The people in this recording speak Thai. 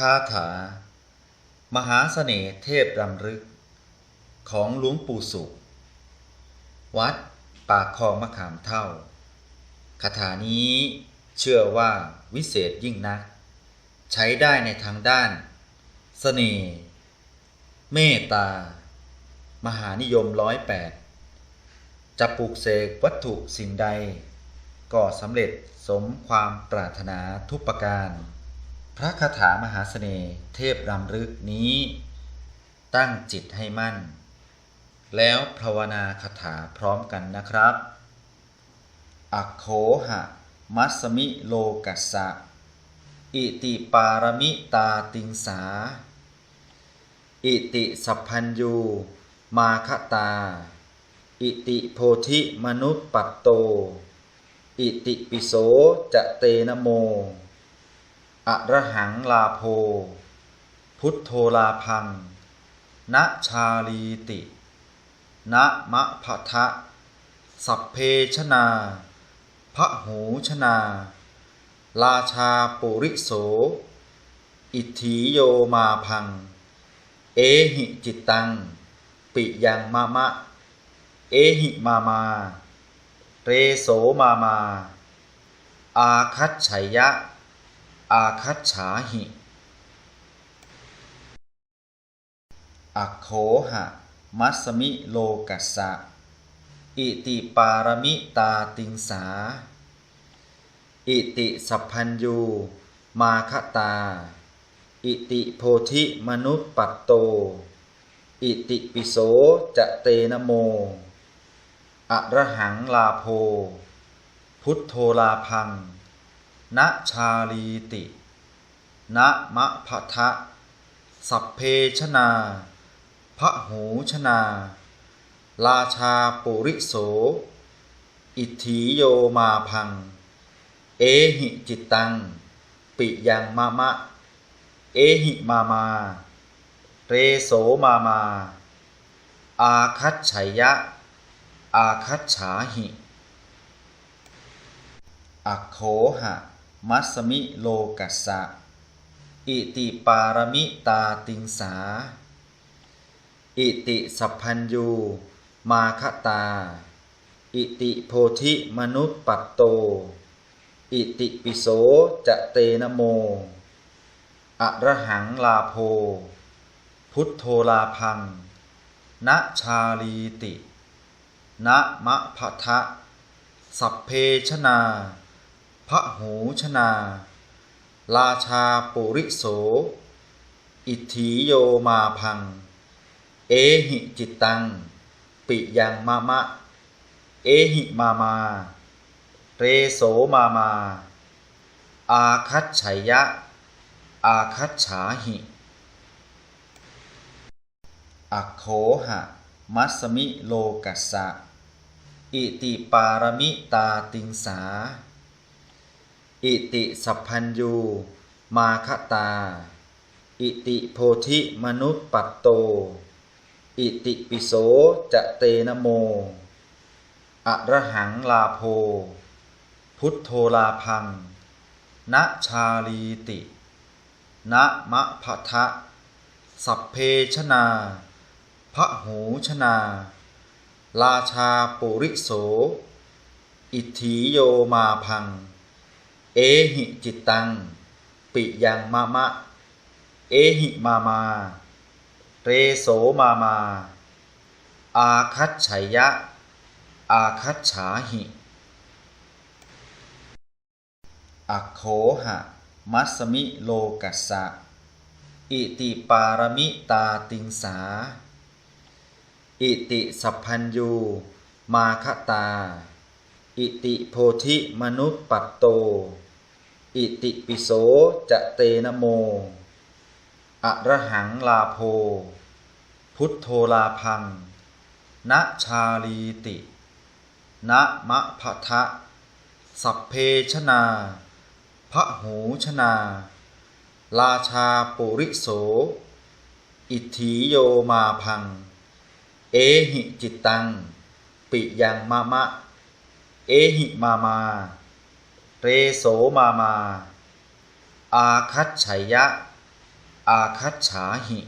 คาถา มหาเสน่ห์เทพรำลึก ของหลวงปู่สุข วัดปากคลองมะขามเท่าคาถานี้เชื่อว่าวิเศษยิ่งนัก ใช้ได้ในทางด้านเสน่ห์เมตตา มหานิยมร้อยแปดจะปลูกเสกวัตถุสิ่งใด ก็สำเร็จสมความปรารถนาทุกประการ พระคาถามหาเสน่ห์เทพรำลึกนี้ ตั้งจิตให้มั่น แล้วภาวนาคาถาพร้อมกันนะครับอักโขหะ มัสมิโลกัสสะ อิติปารมิตาติงสา อิติสัพพัญยู มาคตา อิติโพธิมนุปปัตโต อิติปิโสจะเตนะโม อะระหังลาโพ พุทโธลาพังณชาลีติณมะพะทะ สัพเพชนาพระหูชนา ราชาปุริโส อิทธิโยมาพัง เอหิจิตตัง ปิยังมะมะ เอหิมามา เรโสมามา อาคัตฉยะ อาคัตฉาหิอัโขหะ มัสมิโลกัสสะ อิติปารมิตาติงสา อิติสัพพัญยูมาคตา อิติโพธิมนุปปัตโต อิติปิโสจะเตนะโม อระหังลาโพ พุทโธลาพัง ณชาลีติณมะพะทะ สัพเพชนาพระหูชนา ราชาปุริโส อิทธิโยมาพัง เอหิจิตตัง ปิยังมะมะ เอหิมามา เรโสมามา อาคัตฉัยยะ อาคัตฉาหิ อักโขหะ มัสมิโลกัสสะ อิติปารมิตาติงสา อิติสัพพัญยูมาคตา อิติโพธิมนุปปัตโต อิติปิโสจะเตนะโม อระหังลาโพ พุทโธลาพังณชาลีติณมะพะทะ สัพเพชนา พระหูชนา ราชาปุริโส อิทธิโยมาพัง เอหิจิตตัง ปิยังมะมะ เอหิมามา เรโสมามา อาคัตฉัยยะ อาคัตฉาหิอัโขหะ มัสสมิโลกัสสะ อิติปารมิตาติงสา อิติสัพพัญยูมาคตา อิติโพธิมนุปปัตโต อิติปิโสจะเตนะโม อะระหังลาโพ พุทโธลาพังณชาลีติณมะพะทะ สัพเพชนาพระหูชนา ราชาปุริโส อิทธิโยมาพัง เอหิจิตตัง ปิยังมะมะ เอหิมามา เรโสมามา อาคัตฉัยยะ อาคัตฉาหิอโขหะ มัสสมิโลกัสสะ อิติปารมิตาติงสา อิติสัพพัญยู มาคตา อิติโพธิมนุปปัตโต อิติปิโสจะเตนะโม อะระหังลาโพ พุทโธลาพังณชาลีติณมะพะทะ สัพเพชนาพระหูชนา ราชาปุริโส อิทธิโยมาพัง เอหิจิตตัง ปิยังมะมะ เอหิมามา เรโสมามา อาคัตฉัยยะ อาคัตฉาหิ